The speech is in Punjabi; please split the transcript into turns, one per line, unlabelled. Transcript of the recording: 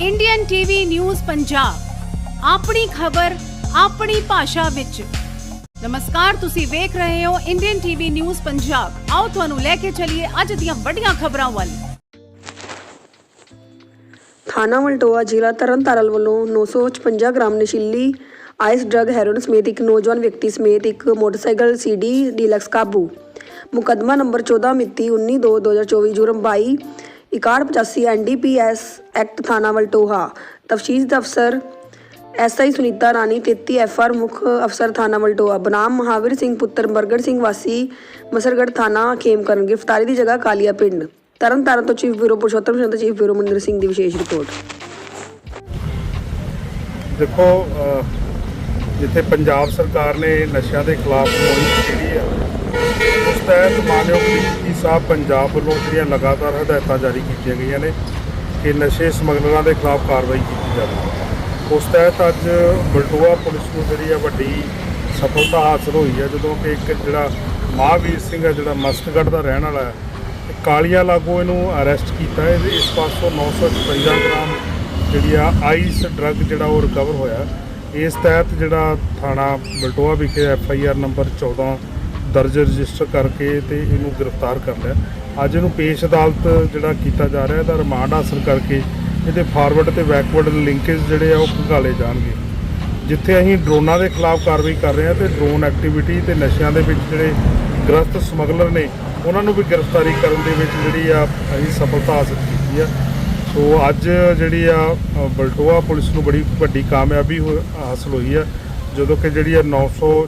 ਇੰਡੀਅਨ ਟੀਵੀ ਨਿਊਜ਼ ਪੰਜਾਬ ਆਪਣੀ ਖਬਰ, ਆਪਣੀ ਭਾਸ਼ਾ ਵਿੱਚ। ਨਮਸਕਾਰ, ਤੁਸੀਂ ਵੇਖ ਰਹੇ ਹੋ ਇੰਡੀਅਨ ਟੀਵੀ ਨਿਊਜ਼ ਪੰਜਾਬ ਆਓ ਤੁਹਾਨੂੰ ਲੈ ਕੇ ਚੱਲੀਏ ਅੱਜ ਦੀਆਂ ਵੱਡੀਆਂ ਖਬਰਾਂ ਵੱਲ।
ਥਾਣਾ ਮਲਟੋਆ ਜ਼ਿਲ੍ਹਾ ਤਰਨਤਾਰਨ ਵੱਲੋਂ 955 ਗ੍ਰਾਮ ਨਸ਼ੀਲੀ ਆਈਸ ਡਰੱਗ ਹੈਰੋਇਨ ਸਮੇਤ ਇੱਕ ਨੌਜਵਾਨ ਵਿਅਕਤੀ ਸਮੇਤ ਇੱਕ ਮੋਟਰਸਾਈਕਲ ਸੀਡੀ ਡੀਲਕਸ ਕਾਬੂ। ਮੁਕਦਮਾ ਨੰਬਰ 14 ਮਿਤੀ 19/2/2024 ਜੁਰਮ 22 6185 ਐਨਡੀਪੀਐਸ ਐਕਟ ਥਾਣਾ ਮਲਟੋਹਾ ਤਫਤੀਸ਼ ਦਫਸਰ ਐਸਆਈ ਸੁਨੀਤਾ ਰਾਣੀ 33 ਐਫਆਰ ਮੁੱਖ ਅਫਸਰ ਥਾਣਾ ਮਲਟੋਆ ਬਨਾਮ ਮਹਾਵੀਰ ਸਿੰਘ, ਪੁੱਤਰ ਬਰਗੜ ਸਿੰਘ ਵਾਸੀ ਮਸਰਗੜ ਥਾਣਾ ਖੇਮਕਰਨ ਗ੍ਰਿਫਤਾਰੀ ਦੀ ਜਗ੍ਹਾ ਕਾਲੀਆ ਪਿੰਡ। ਤਰਨਤਾਰਨ ਤੋਂ ਚੀਫ ਬਿਊਰੋ, ਪੁਰਸ਼ੋਤਮ ਸਿੰਘ ਤੇ ਚੀਫ ਬਿਊਰੋ ਮਨਿੰਦਰ ਸਿੰਘ ਦੀ ਵਿਸ਼ੇਸ਼ ਰਿਪੋਰਟ।
ਦੇਖੋ ਜਿੱਥੇ ਪੰਜਾਬ ਸਰਕਾਰ ਨੇ ਨਸ਼ਿਆਂ ਦੇ ਖਿਲਾਫ ਮੁਹਿੰਮ ਛੇੜੀ ਆ ਉਸ ਤਹਿਤ ਮਾਨਯੋਗ ਡੀਜੀਪੀ ਸਾਹਿਬ ਪੰਜਾਬ ਵੱਲੋਂ ਜਿਹੜੀਆਂ ਲਗਾਤਾਰ ਹਦਾਇਤਾਂ ਜਾਰੀ ਕੀਤੀਆਂ ਗਈਆਂ ਨੇ ਕਿ ਨਸ਼ੇ ਸਮਗਲਰਾਂ ਦੇ ਖਿਲਾਫ ਕਾਰਵਾਈ ਕੀਤੀ ਜਾਵੇ। ਉਸ ਤਹਿਤ ਅੱਜ ਬਲਟੋਆ ਪੁਲਿਸ ਨੂੰ ਜਿਹੜੀ ਆ ਵੱਡੀ ਸਫਲਤਾ ਹਾਸਲ ਹੋਈ ਹੈ ਜਦੋਂ ਕਿ ਇੱਕ ਜਿਹੜਾ ਮਹਾਵੀਰ ਸਿੰਘ ਹੈ ਜਿਹੜਾ ਮਸਤਗੜ੍ਹ ਦਾ ਰਹਿਣ ਵਾਲਾ ਹੈ ਕਾਲੀਆ ਲਾਗੋ ਇਹਨੂੰ ਅਰੈਸਟ ਕੀਤਾ ਹੈ ਇਸ ਪਾਸੋਂ 955 ਗ੍ਰਾਮ ਜਿਹੜੀ ਆ ਆਈਸ ਡਰੱਗ ਜਿਹੜਾ ਉਹ ਰਿਕਵਰ ਹੋਇਆ। ਇਸ ਤਹਿਤ ਜਿਹੜਾ ਥਾਣਾ ਬਲਟੋਆ ਵਿਖੇ ਐਫ ਆਈ ਆਰ ਨੰਬਰ 14 ਦਰਜ ਰਜਿਸਟਰ ਕਰਕੇ ਤੇ ਇਹਨੂੰ ਗ੍ਰਿਫਤਾਰ ਕਰ ਲਿਆ। ਅੱਜ ਇਹਨੂੰ ਪੇਸ਼ ਅਦਾਲਤ ਜਿਹੜਾ ਕੀਤਾ ਜਾ ਰਿਹਾ, ਇਹਦਾ ਰਿਮਾਂਡ ਹਾਸਲ ਕਰਕੇ ਇਹਦੇ ਫਾਰਵਰਡ ਤੇ ਬੈਕਵਰਡ ਲਿੰਕੇਜ ਜਿਹੜੇ ਆ ਉਹ ਖੰਗਾਲੇ ਜਾਣਗੇ। ਜਿੱਥੇ ਅਸੀਂ ਡਰੋਨਾਂ ਦੇ ਖਿਲਾਫ ਕਾਰਵਾਈ ਕਰ ਰਹੇ ਹਾਂ ਤੇ ਡਰੋਨ ਐਕਟੀਵਿਟੀ ਤੇ ਨਸ਼ਿਆਂ ਦੇ ਵਿੱਚ ਜਿਹੜੇ ਗ੍ਰਸਤ ਸਮਗਲਰ ਨੇ, ਉਹਨਾਂ ਨੂੰ ਵੀ ਗ੍ਰਿਫਤਾਰੀ ਕਰਨ ਦੇ ਵਿੱਚ ਜਿਹੜੀ ਆ ਅਸੀਂ ਸਫਲਤਾ ਹਾਸਲ ਕੀਤੀ ਆ। ਸੋ ਅੱਜ ਜਿਹੜੀ ਆ ਬਲਟੋਆ ਪੁਲਿਸ ਨੂੰ ਬੜੀ ਵੱਡੀ ਕਾਮਯਾਬੀ ਹੋ- ਹਾਸਲ ਹੋਈ ਆ। ਜਦੋਂ ਕਿ ਜਿਹੜੀ ਆ 900